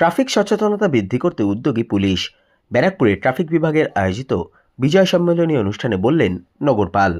Traffic সচেতনতা বৃদ্ধি করতে উদ্যোগী পুলিশ। ব্যারাকপুরে ট্রাফিক বিভাগের আয়োজিত বিজয় সম্মেলনী অনুষ্ঠানে বললেন নগরপাল।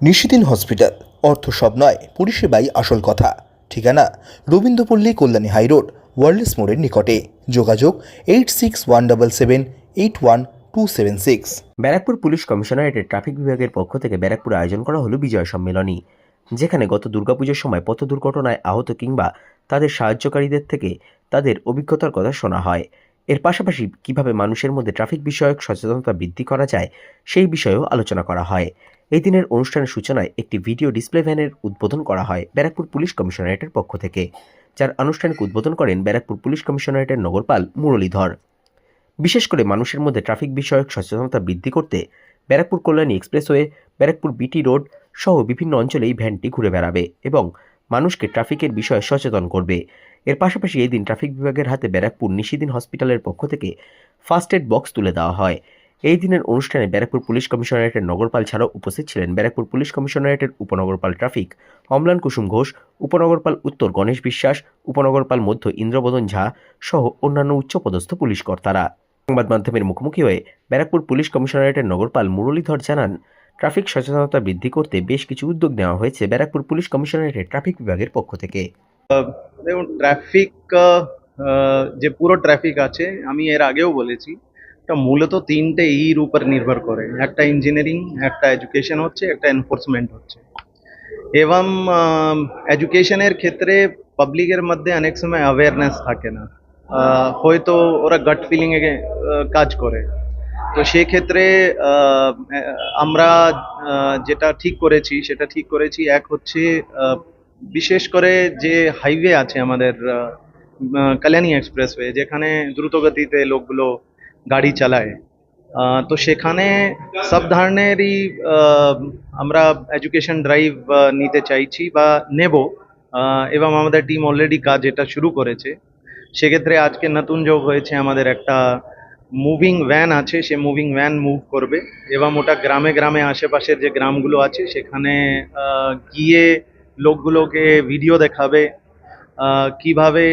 নিশিদিন হসপিটাল অর্থ সব নয় পরিষেবাই আসল কথা। ঠিকানা রবীন্দ্রপল্লী কল্যাণী হাইরোড ওয়ার্ল্ডস মোড়ের নিকটে। যোগাযোগ eight six one double seven eight one two seven six. Barrackpore police কমিশনারেটের traffic বিভাগের পক্ষ থেকে ব্যারাকপুরে আয়োজন করা হলো বিজয় সম্মেলনী। যেখানে গত দুর্গাপুজোর সময় পথ দুর্ঘটনায় আহত কিংবা তাদের সাহায্যকারীদের থেকে তাদের অভিজ্ঞতার কথা শোনা হয়। এর পাশাপাশি কীভাবে মানুষের মধ্যে ট্রাফিক বিষয়ক সচেতনতা বৃদ্ধি করা যায়, সেই বিষয়েও আলোচনা করা হয়। এই দিনের অনুষ্ঠানের সূচনায় একটি ভিডিও ডিসপ্লে ভ্যানের উদ্বোধন করা হয় ব্যারাকপুর পুলিশ কমিশনারেটের পক্ষ থেকে, যার আনুষ্ঠানিক উদ্বোধন করেন ব্যারাকপুর পুলিশ কমিশনারেটের নগরপাল মুরলীধর। বিশেষ করে মানুষের মধ্যে ট্রাফিক বিষয়ক সচেতনতা বৃদ্ধি করতে Barrackpore Kalyani expressway, Barrackpore BT road সহ বিভিন্ন অঞ্চলে এই ভ্যানটি ঘুরে বেড়াবে এবং মানুষকে ট্রাফিকের বিষয়ে সচেতন করবে। এর পাশাপাশি এই দিন ট্রাফিক বিভাগের হাতে ব্যারাকপুর নিশিদিন হসপিটালের পক্ষ থেকে ফার্স্ট এড বক্স তুলে দেওয়া হয়। এই দিনের অনুষ্ঠানে ব্যারাকপুর পুলিশ কমিশনারেটের নগরপাল ছাড়াও উপস্থিত ছিলেন ব্যারাকপুর পুলিশ কমিশনারেটের উপনগরপাল ট্রাফিক, অম্লান কুসুম ঘোষ, উপনগরপাল উত্তর গণেশ বিশ্বাস, উপনগরপাল মধ্য ইন্দ্রবদন ঝা সহ অন্যান্য উচ্চপদস্থ পুলিশ কর্তারা। সংবাদ মাধ্যমের মুখোমুখি হয়ে ব্যারাকপুর পুলিশ কমিশনারেটের নগরপাল মুরলীধর জানান ট্রাফিক সচেতনতা বৃদ্ধি করতে বেশ কিছু উদ্যোগ নেওয়া হয়েছে ব্যারাকপুর পুলিশ কমিশনারেটের ট্রাফিক বিভাগের পক্ষ থেকে। দেখুন, ট্রাফিক যে পুরো ট্রাফিক আছে, আমি এর আগেও বলেছি, এটা মূলত তিনটে ইর উপর নির্ভর করে। একটা ইঞ্জিনিয়ারিং, একটা এডুকেশন হচ্ছে, একটা এনফোর্সমেন্ট হচ্ছে। এবং এডুকেশনের ক্ষেত্রে পাবলিকের মধ্যে অনেক সময় অ্যাওয়ারনেস থাকে না। হয়তো ওরা গাট ফিলিংয়ে কাজ করে। তো সেক্ষেত্রে আমরা যেটা ঠিক করেছি, সেটা ঠিক করেছি। এক হচ্ছে বিশেষ করে যে হাইওয়ে আছে আমাদের কল্যাণী এক্সপ্রেসওয়ে যেখানে দ্রুতগতিতে লোকগুলো গাড়ি চালায়। তো সেখানে সব ধরনেরই আমরা এডুকেশন ড্রাইভ নিতে চাইছি বা নেব। এবং আমাদের টিম অলরেডি কাজ এটা শুরু করেছে। সেক্ষেত্রে আজকে নতুন যোগ হয়েছে আমাদের একটা মুভিং ভ্যান আছে, সে মুভিং ভ্যান মুভ করবে। এবং ওটা গ্রামে গ্রামে আশেপাশের যে গ্রামগুলো আছে, সেখানে গিয়ে লোকগুলোকে ভিডিও দেখাবে কীভাবে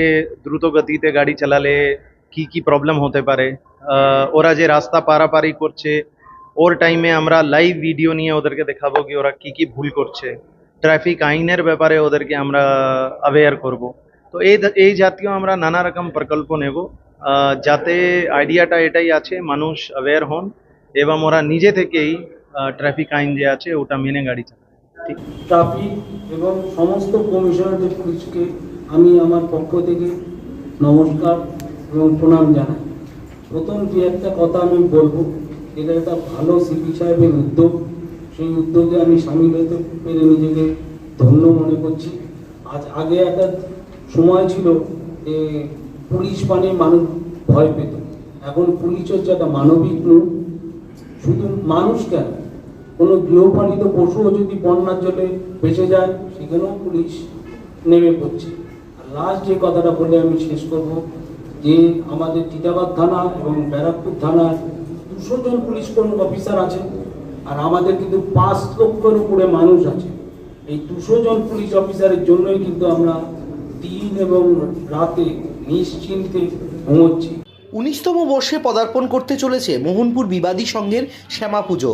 দ্রুত গতিতে গাড়ি চালালে কি কি প্রবলেম হতে পারে। ওরা যে রাস্তা পারাপারি করছে, ওর টাইমে আমরা লাইভ ভিডিও নিয়ে ওদেরকে দেখাবো কি ওরা কি কি ভুল করছে। ট্রাফিক আইনের ব্যাপারে ওদেরকে আমরা অ্যাওয়্যার করব। তো এই এই জাতীয় আমরা নানা রকম প্রকল্প নেব। যাতে আইডিয়াটা এটাই আছে, মানুষ অ্যাওয়্যার হন এবং ওরা নিজে থেকেই ট্রাফিক আইন যে আছে, ওটা মেনে গাড়ি চালায়। ঠিক। ট্রাফিক এবং সমস্ত কমিশনারদের পুলিশকে আমি আমার পক্ষ থেকে নমস্কার এবং প্রণাম জানাই। প্রথম যে একটা কথা আমি বলব, এটা একটা ভালো সিপি সাহেবের উদ্যোগ। সেই উদ্যোগে আমি সামিল হতে পেরে নিজেকে ধন্য মনে করছি। আজ আগে একটা সময় ছিল যে পুলিশ মানে মানুষ ভয় পেত। এখন পুলিশ হচ্ছে একটা মানবিক রূপ শুধু মানুষ কেন? কোনো গৃহপালিত পশুও যদি বন্যার জলে ভেসে যায়, সেখানেও পুলিশ নেমে পড়ছে। আর লাস্ট যে কথাটা বলে আমি শেষ করব, যে আমাদের টিটাগড় থানা এবং ব্যারাকপুর থানার দুশো জন পুলিশ কোন অফিসার আছেন আর আমাদের কিন্তু পাঁচ লক্ষের উপরে মানুষ আছে। এই দুশো জন পুলিশ অফিসারের জন্যই কিন্তু আমরা দিন এবং রাতে নিশ্চিন্তে ঘুমোচ্ছি উনিশতম বর্ষে পদার্পণ করতে চলেছে মোহনপুর বিবাদী সংঘের শ্যামা পুজো